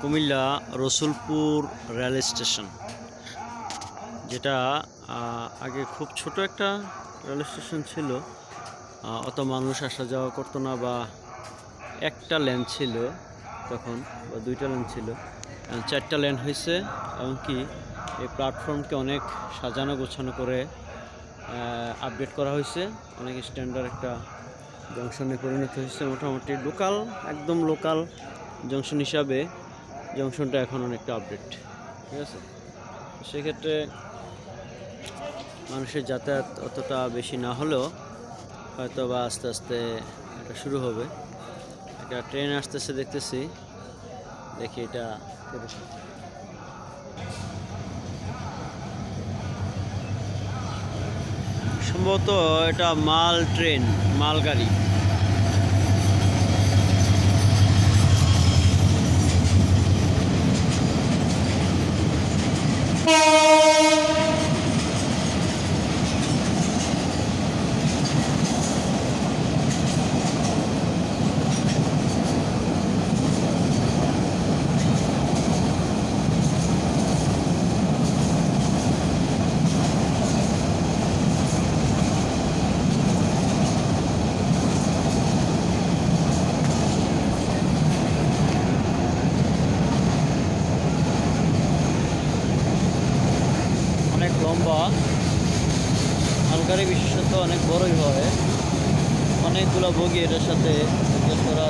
Comilla Rasulpur rail station, যেটা আগে খুব ছোট একটা রেল স্টেশন ছিল। অত মানুষ আসা যাওয়া করতো না বা একটা লেন ছিল তখন, বা দুইটা লেন ছিল। চারটা লেন হয়েছে এমনকি এই প্ল্যাটফর্মকে অনেক সাজানো গোছানো করে আপডেট করা হয়েছে অনেক স্ট্যান্ডার্ড একটা জংশনে পরিণত হয়েছে মোটামুটি লোকাল একদম লোকাল জংশন হিসাবে জংশনটা এখন অনেকটা আপডেট ঠিক আছে? সেক্ষেত্রে মানুষের যাতায়াত অতটা বেশি না হলেও হয়তো বা আস্তে আস্তে এটা শুরু হবে। একটা ট্রেন আসতেছে দেখতেছি, দেখি এটা সম্ভবত এটা মাল ট্রেন মালগাড়ি অনেক লম্বা। হালকারি বিশেষত অনেক বড়ই হয়। অনেকগুলো বগি এটার সাথে করা